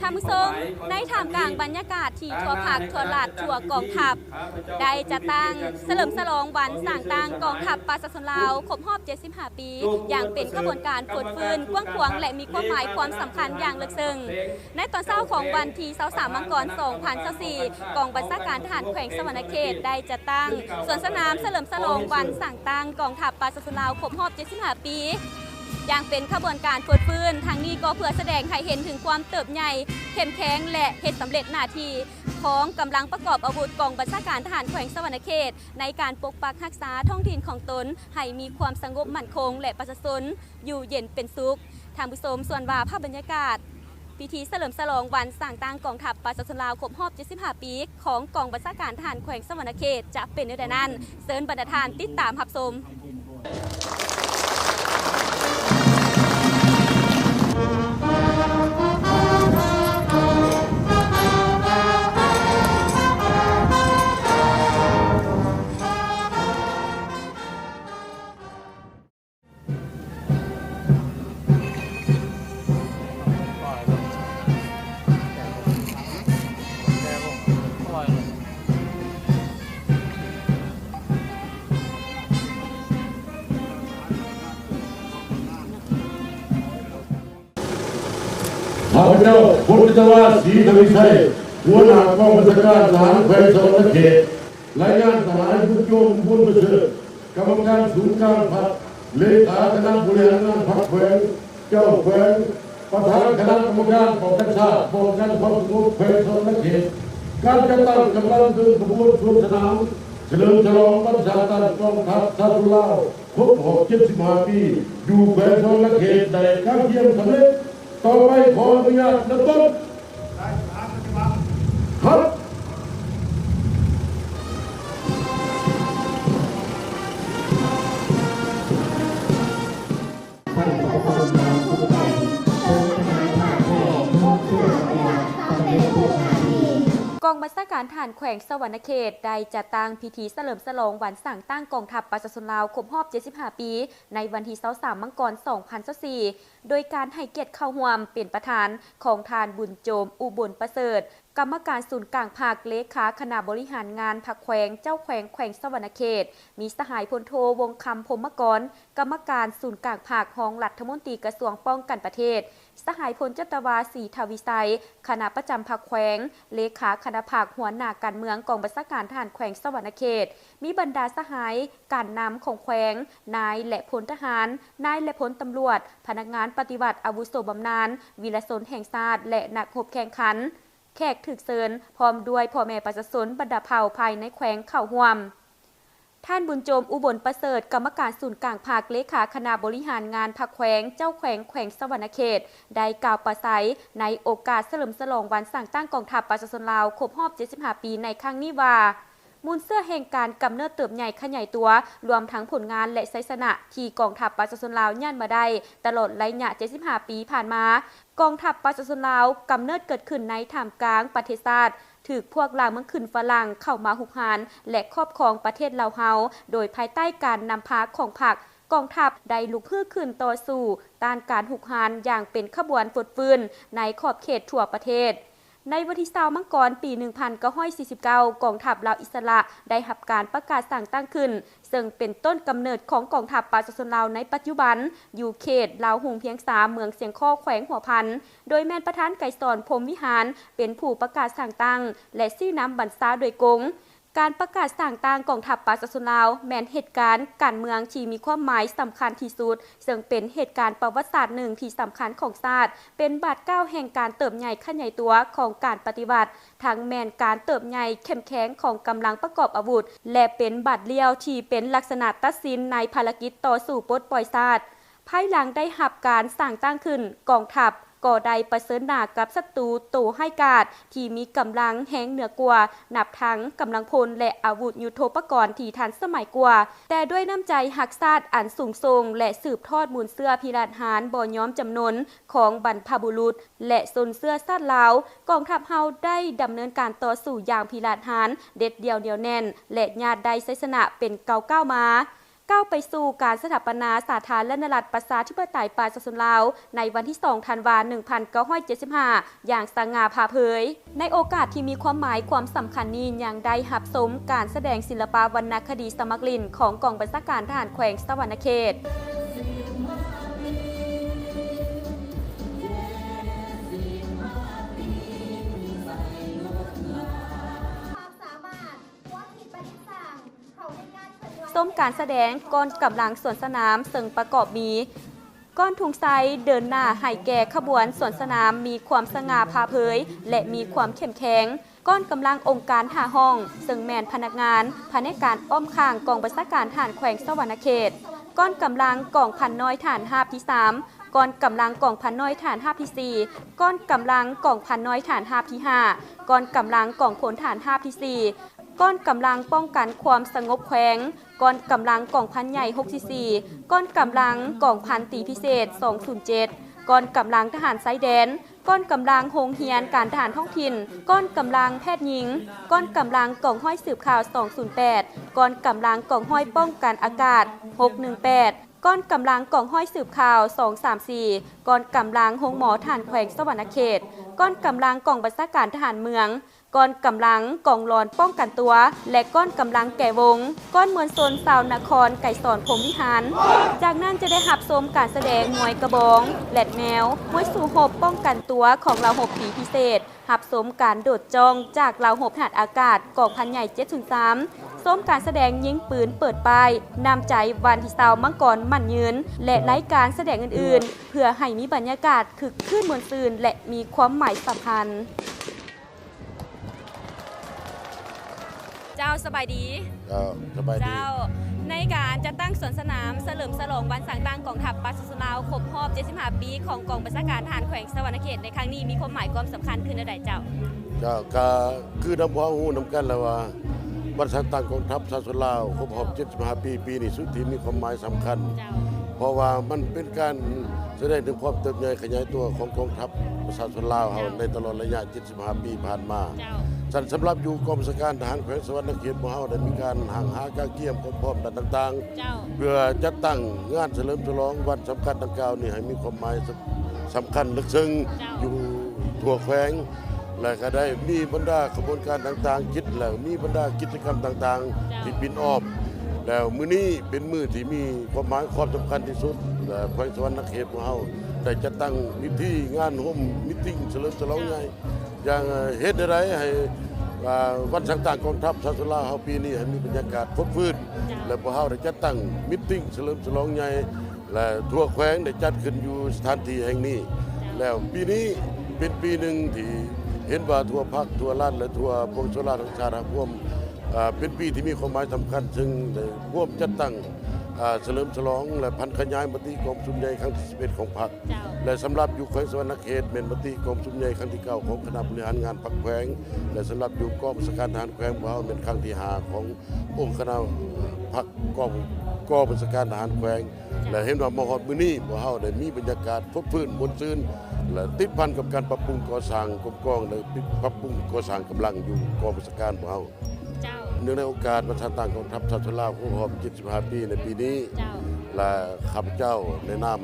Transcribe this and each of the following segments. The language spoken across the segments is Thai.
ท่านผู้ชมในท่ามกลางบรรยากาศที่ทั่วภาคทั่วลาดทั่วกองทัพ ได้จะตั้งเฉลิมฉลองวันสร้างตั้งกองทัพปราศาสนลาวครบรอบ 75 ปี อย่างเป็นขบวนการปลดฟื้นกว้างขวางและมีความหมายความสำคัญอย่างลึกซึ้งในตอนเช้าของวันที่23มังกร2024กองบัญชาการทหารแขวงสวรรณเขตได้จะตั้งสวนสนามเฉลิมฉลองวันสร้างตั้งกองทัพปราศาสนลาวครบรอบ 75 ปี อย่างเป็นขบวนการฝึกฟื้นทางนี้ก็เพื่อแสดงให้เห็นถึงความเติบใหญ่เข้มแข็งและเหตุสำเร็จหน้าที่ของกำลังประกอบอาวุธกองบัญชาการทหารแขวงสวรรณเขต ในการปกปักรักษาท้องถิ่นของตน ให้มีความสงบมั่นคง และประชาชนอยู่เย็นเป็นสุขทางผู้ชมส่วนว่าภาพบรรยากาศ พิธีเฉลิมฉลองวันสร้างตั้งกองทัพปราศาสนลาวครบรอบ 75 ปี ของกองบัญชาการทหารแขวงสวรรณเขต จะเป็นในเดือนนั้นเซิญบรรดาทานติดตามรับชม บุญประเสริฐกรรมการศูนย์การพักเลขาคณะบริหารงานพักแขวงเจ้าแขวงประธาน คณะกรร กองบัญชาการทหารแขวงสวรรณเขตได้จัดตั้งพิธีเฉลิมฉลองวันสั่งตั้งกองทัพประชาชนลาวครบรอบ 75 ปี ในวันที่23มังกร 2024โดยการให้เกียรติเข้าห่วมเป็นประธานของทานบุญโจมอุบลประเสริฐ กรรมการศูนย์กลางภาคเลขาคณะบริหารงานพักแขวงเจ้าแขวงแขวงสวรรณเขต มีสหายพลโทวงคำพรมกร กรรมการศูนย์กลางภาคห้องรัฐมนตรีกระทรวงป้องกันประเทศ สหายพลจตวาสีทวิไซคณะประจำพักแขวง เลขาคณะภาคหัวหน้าการเมืองกองบัญชาการทหารแขวงสวรรณเขต มีบรรดาสหายการนำของแขวง นายและพลทหาร นายและพลตำรวจ พนักงานปฏิบัติอาวุโสบำนาญวีรสนแห่งชาติและนักรบแข่งขัน แขกถึกเซินพร้อมด้วยพ่อแม่ประชาชนบรรดาเผ่าภายในแขวงเข่าห่วมท่านบุญโจมอุบลประเสริฐกรรมการศูนย์กลางภาคเลขาคณะบริหารงานพักแขวงเจ้าแขวงแขวงสวรรณเขต ได้กล่าวประสัยในโอกาสเฉลิมฉลองวันสั่งตั้งกองทัพประชาชนลาวครบรอบ75 ปีในครั้งนี้ว่า มูลเสื้อแห่งการกำเนิดเติบใหญ่ขยายตัว รวมทั้งผลงานและไซสนะที่กองทัพประชาชนลาวย่านมาได้ ตลอดระยะ75 ปีผ่านมา กองทัพประชาชนลาวกำเนิดเกิดขึ้นในทามกลางประเทศชาติถือพวกลางเมืองขึ้นฝรั่งเข้ามาหุกหานและครอบครองประเทศลาวเฮาโดยภายใต้การนำพาของผักกองทัพได้ลุกฮือขึ้นต่อสู้ต้านการหุกหานอย่างเป็นขบวนฝดฟืนในขอบเขตทั่วประเทศ ในวันที่20มังกรปี 1949 กองทัพลาวอิสระได้รับการประกาศสั่งตั้งขึ้น ซึ่งเป็นต้นกำเนิดของกองทัพประชาชนลาวในปัจจุบัน อยู่เขตลาวหุงเพียงสามเมืองเสียงข้อแขวงหัวพัน โดยแม่นประธานไก่สอนพรมวิหาร เป็นผู้ประกาศสั่งตั้ง และซี่น้ำบรรษาโดยกง การประกาศสั่งต่างกองทัพปาศาสนลาว แมนเหตุการณ์การเมืองที่มีความหมายสำคัญที่สุด ซึ่งเป็นเหตุการณ์ประวัติศาสตร์หนึ่งที่สำคัญของชาติ เป็นบาดก้าวแห่งการเติบใหญ่ขยายตัวของการปฏิบัติ ทั้งแมนการเติบใหญ่เข้มแข็งของกำลังประกอบอาวุธ และเป็นบาดเลี้ยวที่เป็นลักษณะตัดสินในภารกิจต่อสู้ปลดปล่อยชาติภายหลังได้หับการสร้างตั้งขึ้นกองทัพ ก่อใดประเสริญหนากับศัตรูโตให้กาดที่มีกำลังแห้งเหนือกว่า นับทั้งกำลังพลและอาวุธยุโทโธปกรณ์ที่ทันสมัยกว่า แต่ด้วยน้ำใจหักซาดอันสูงทรงและสืบทอดมูลเสื้อพิราชหารบ่อย้อมจำนวนของบรรพบุรุษ และสนเสื้อซาดลาวกองทัพเฮาได้ดำเนินการต่อสู้อย่างพิราชหารเด็ดเดียวเดียวแน่น และญาติได้ไซสนะเป็นเกาเก้ามา ก้าวไปสู่การสถาปนาสาธารณรัฐประชาธิปไตยประชาชนลาว ในวันที่ 2 ธันวาคม 1975 อย่างสง่าผ่าเผย ในโอกาสที่มีความหมายความสำคัญนี้ยังได้หับสมการแสดงศิลปะวรรณคดีสมัครลินของกองบัญชาการทหารแขวงสวรรณเขต ส้มการแสดงก้อนกำลังสวนสนามซึ่งประกอบมีก้อนทุงไซเดินหน้าให้แก่ขบวนสวนสนามมีความสง่าผ่าเผย และมีความเข้มแข็งก้อนกำลังองค์การหาห้อง ซึ่งแมนพนักงานภายในการอ้อมข้างกองบัญชาการฐานแขวงสวรรณเขตก้อนกำลังกองพันน้อยฐานห้าบที่3ก้อนกำลังกองพันน้อยฐานห้าบที่ก้อนกำลังกองพันน้อยฐานห้าบที่5ก้อนกำลังกองพลฐานห้าบที่ ก้อนกำลังป้องกันความสงบแขวงก้อนกำลังกองพันใหญ่ 64 ก้อนกำลังกองพันตีพิเศษ 207 ก้อนกำลังทหารไซแดน ก้อนกำลังโฮงเฮียนการทหารท้องถิ่น ก้อนกำลังแพทย์หญิง ก้อนกำลังกองห้อยสืบข่าว 208 ก้อนกำลังกองห้อยป้องกันอากาศ 618ก้อนกำลังกองห้อยสืบข่าว 234 ก้อนกำลังหงหมอฐานแขวงสวรรณเขต ก้อนกำลังกองบัญชาการทหารเมือง ก้อนกำลังกองรอนป้องกันตัว และก้อนกำลังแก่วง ก้อนมวลชนสาวนครไก่สอนพรมวิหาร จากนั้นจะได้หับชมการแสดงมวยกระบองแหลดแมวมวยสู่หบป้องกันตัวของเราหบปีพิเศษหับสมการโดดจองจากเราหบหัดอากาศกองพันใหญ่703ส้มการแสดงยิงปืนเปิดป้ายนำใจวันที่สามังกรมั่นยืน และไล่การแสดงอื่นๆ เพื่อให้มีบรรยากาศคึกคืนมวลซืนและมีความหมายสำคัญ เจ้า สบายดีก็สบายดี เจ้าในการจะตั้งสวนสนามเฉลิมฉลองวันสั่งตั้งกองทัพปัสสลาวครบรอบ 75 ปี ของกองบัญชาการทหารแขวงสวรรณเขตในครั้งนี้มีความหมายความสำคัญขึ้นใดเจ้าก็ก็คือน้ำพอหูน้ำกันแล้วว่าวันสังตั้งกองทัพชาติลาวครบรอบ75 ปีปีนี้สุดที่มีความหมายสำคัญ เจ้า เพราะว่ามันเป็นการ แสดงถึงความเติบใหญ่ขยายตัวของกองทัพประชาชนลาวเฮาในตลอดระยะ 75 ปีผ่านมาเจ้าสันสำหรับอยู่กองบัญชาการทหารแขวงสวรรณเขตของเฮาได้มีการห่างหากาเกี่ยมของพร้อมด้านต่างเจ้าๆเพื่อจัดตั้งงานเฉลิมฉลองวันสำคัญดังกล่าวนี่ให้มีความหมายสำสำคัญลึกซึ้งอยู่ทั่วแขวงและก็ได้มีบรรดาขบวนการต่างๆคิดแล้วมีบรรดากิจกรรมต่างๆ ที่ปินอ้อม แล้วมื้อนี้เป็นมื้อที่มีความหมายความสำคัญที่สุดและแขวงสวรรณเขตของเฮาได้จัดตั้งพิธีงานโฮมมิทติ้งเฉลิมฉลองใหญ่อย่างเฮ็ดอะไรให้วันสังต่างกองทัพชาติลาเฮาปีนี้ให้มีบรรยากาศครบฟื้นและพวกเฮาได้จัดตั้งมิทติ้งเฉลิมฉลองใหญ่และทั่วแขวงได้จัดขึ้นอยู่สถานที่แห่งนี้ แล้วปีนี้เป็นปีหนึ่งที่เห็นว่าทั่วภาคทั่วล้านและทั่วปวงชนราชของชาติร่วม เป็นปีที่มีความหมายสำคัญ ซึ่งร่วมจัดตั้งเฉลิมฉลอง และพันขยายมติกองชุมใหญ่ครั้งที่11ของพรรคและสำหรับอยู่แขวงสวรรณเขตเป็นมติกองชุมใหญ่ครั้งที่เก้าของคณะบริหารงานพรรคแขวง และสำหรับอยู่กองบัญชาการทหารแขวงเราเป็นครั้งที่ห้าขององค์คณะพรรคกองกองบัญชาการทหารแขวง และเห็นว่ามหอดมือนี้พวกเฮาได้มีบรรยากาศพบพื้นมวลซื่นและติดพันกับการปรับปรุงก่อสร้างกรมกองและปรับปรุงก่อสร้างกำลังอยู่กองบัญชาการพวกเฮา เจ้าเนื่องในโอกาสวันชาติตั้งกองทัพชาติลาวครบรอบ75 ปีในปีนี้ เจ้า และข้าพเจ้าในนาม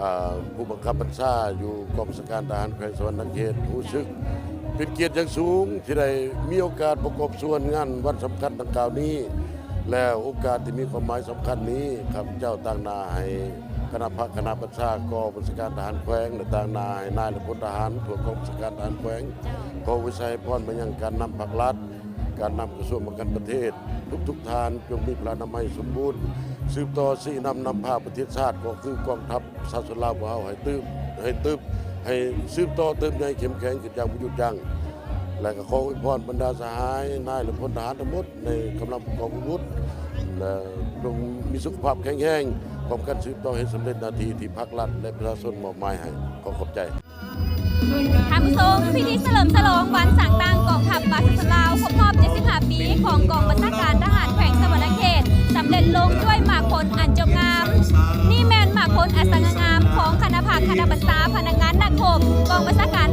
อ่าผู้บังคับบัญชาอยู่กองบัญชาการทหารแขวงสวรรณเขตรู้สึก เป็นเกียรติอย่างสูงที่ได้มีโอกาสประกอบส่วนงานวันสำคัญดังกล่าวนี้ แล้วโอกาสที่มีความหมายสำคัญนี้ข้าพเจ้าตั้งหนาให้คณะพักคณะประชากองบัญชาการทหารแขวงและตั้งหนาให้นายและพลทหารทั่วกองบัญชาการทหารแขวงขอวิสัยพรมายังการนำภาครัฐ การนำกระทรวงประกันประเทศทุกทุกๆทานจงมีพลานามัยสมบูรณ์ สืบต่อสีนำนำพาประเทศชาติก็คือกองทัพชาติลาของเราให้ตืบให้ตืบให้สืบต่อเติมใหญ่เข้มแข็งขึ้นอย่างยุดยั้งและก็ขออวยพรบรรดาสหายนายและพลทหารทั้งหมดในกำลังกอบอาวุธและจงมีสุขภาพแข็งแรงพร้อมกันสืบต่อให้สำเร็จนาทีที่ภาครัฐและประชาชนมอบหมายให้ขอขอบใจ ท่านผู้ชมพิธีเฉลิมฉลองวันสั่งตังกองทัพปัสสลาวครบรอบ 75 ปีของกองบัญชาการทหารแขวงสวรรณเขตสำเร็จลงด้วยหมากพลอันจงงาม นี่แมนหมากพลอัศงงามของคณะภาคคณะบัญชาพนักงานนักขบกองบัญชาการ